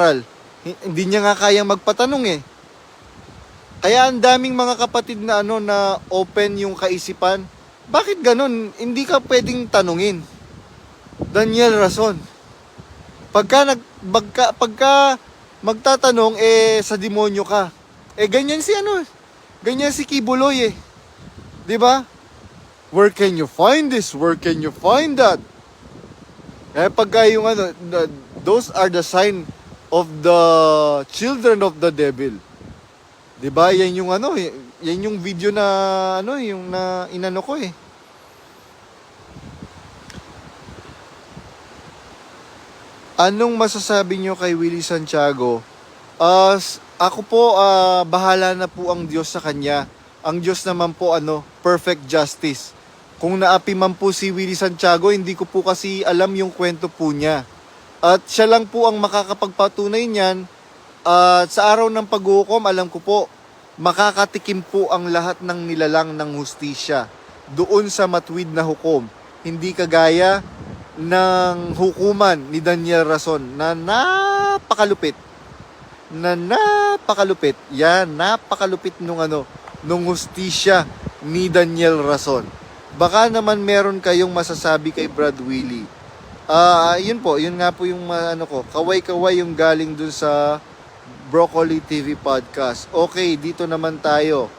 aral. Hi- Hindi niya nga kayang magpatanong eh. Kaya ang daming mga kapatid na ano na open yung kaisipan. Bakit ganun? Hindi ka pwedeng tanungin. Daniel Rason. Pagka nag pagka, pagka magtatanong eh sa demonyo ka. Eh ganyan si ano? Ganyan si Kibuloy eh. 'Di ba? Where can you find this? Where can you find that? Eh pagka yung ano, those are the sign of the children of the devil. 'Di ba? Yan yung ano, y- yan yung video na ano, yung na inano ko eh. Anong masasabi nyo kay Willie Santiago? S- ako po, ah, bahala na po ang Diyos sa kanya. Ang Diyos naman po, ano, perfect justice. Kung naapi man po si Willie Santiago, hindi ko po kasi alam yung kwento po niya. At siya lang po ang makakapagpatunay niyan. At sa araw ng paghukom, alam ko po, makakatikim po ang lahat ng nilalang ng hustisya doon sa matwid na hukom. Hindi kagaya ng hukuman ni Daniel Rason na napakalupit. Na napakalupit. Yan, napakalupit nung ano, nung hustisya ni Daniel Rason. Baka naman meron kayong masasabi kay Brad Willie. Ah, yun po, yun nga po yung ah, ano ko, kaway-kaway yung galing dun sa Broccoli TV podcast. Okay, dito naman tayo.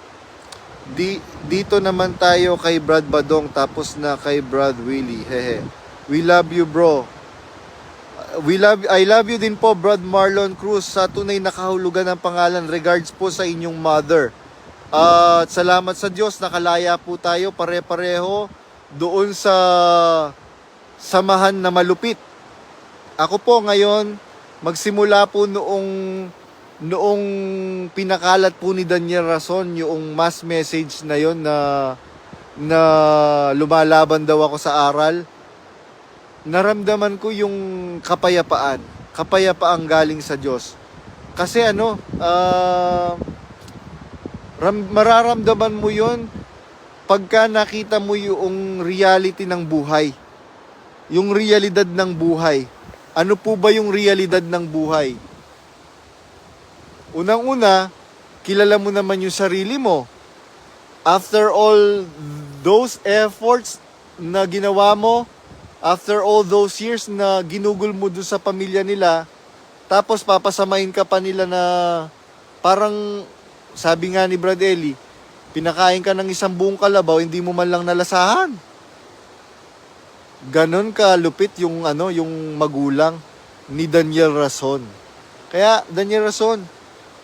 Di, dito naman tayo kay Brad Badong tapos na kay Brad Willie. Hehe. We love you, bro. Uh, We love I love you din po, Brad Marlon Cruz, sa tunay na kahulugan ng pangalan. Regards po sa inyong mother. At salamat sa Diyos, nakalaya po tayo pare-pareho doon sa samahan na malupit. Ako po ngayon, magsimula po noong noong pinakalat po ni Daniel Rason yung mass message na yon na na lumalaban daw ako sa aral. Naramdaman ko yung kapayapaan. Kapayapaang galing sa Diyos. Kasi ano ah, ram, mararamdaman mo yon pagka nakita mo yung reality ng buhay yung realidad ng buhay ano po ba yung realidad ng buhay Unang-una, kilala mo naman yung sarili mo. After all those efforts na ginawa mo, after all those years na ginugol mo dun sa pamilya nila, tapos papasamain ka pa nila na parang sabi nga ni Brad Eli, pinakain ka ng isang buong kalabaw, hindi mo man lang nalasahan. Ganon ka lupit yung ano, yung magulang ni Daniel Rason. Kaya Daniel Rason,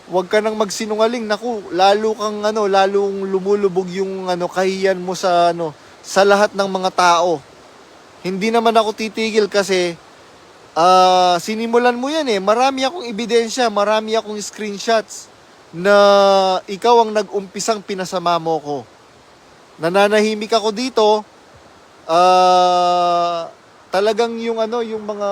Huwag ka nang magsinungaling. Naku, lalo kang ano, lalong lumulubog yung ano kahiyan mo sa ano sa lahat ng mga tao. Hindi naman ako titigil kasi ah sinimulan mo yan eh. Marami akong ebidensya, marami akong screenshots na ikaw ang nag-umpisang pinasama mo ko. Nananahimik ako dito. Ah talagang yung ano, yung mga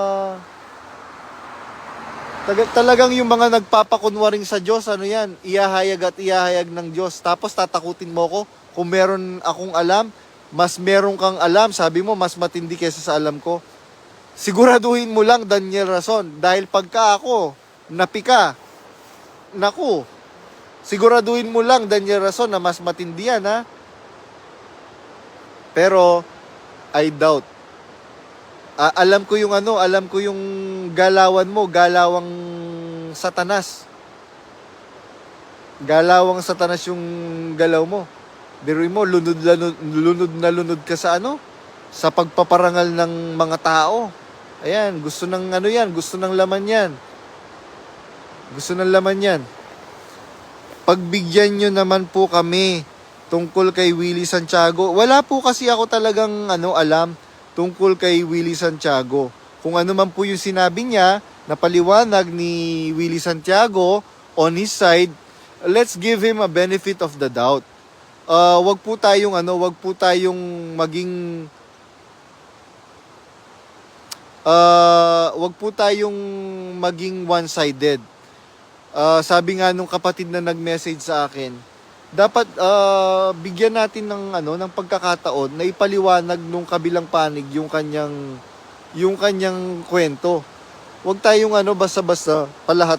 talagang yung mga nagpapakunwaring sa Diyos, ano yan, iyahayag at iyahayag ng Diyos. Tapos tatakutin mo ko kung meron akong alam, mas meron kang alam, sabi mo, mas matindi kaysa sa alam ko. Siguraduhin mo lang, Daniel Rason, dahil pagka ako, napika, naku, siguraduhin mo lang, Daniel Rason, na mas matindi yan, ha? Pero, I doubt. Ah, alam ko yung ano, alam ko yung galawan mo, galawang satanas. Galawang satanas yung galaw mo. Biruin mo, lunod, lunod, lunod na lunod ka sa ano? Sa pagpaparangal ng mga tao. Ayan, gusto ng ano yan, gusto ng laman yan. Gusto ng laman yan. Pagbigyan nyo naman po kami tungkol kay Willie Santiago. Wala po kasi ako talagang ano alam tungkol kay Willie Santiago. Kung ano man po yung sinabi niya na paliwanag ni Willie Santiago on his side, let's give him a benefit of the doubt. Uh, wag po tayong ano, wag po tayong maging uh, wag po tayong maging one-sided. Uh, sabi nga nung kapatid na nag-message sa akin, dapat uh, bigyan natin ng ano ng pagkakataon na ipaliwanag nung kabilang panig yung kanyang yung kanyang kwento. Huwag tayong ano basta-basta palahat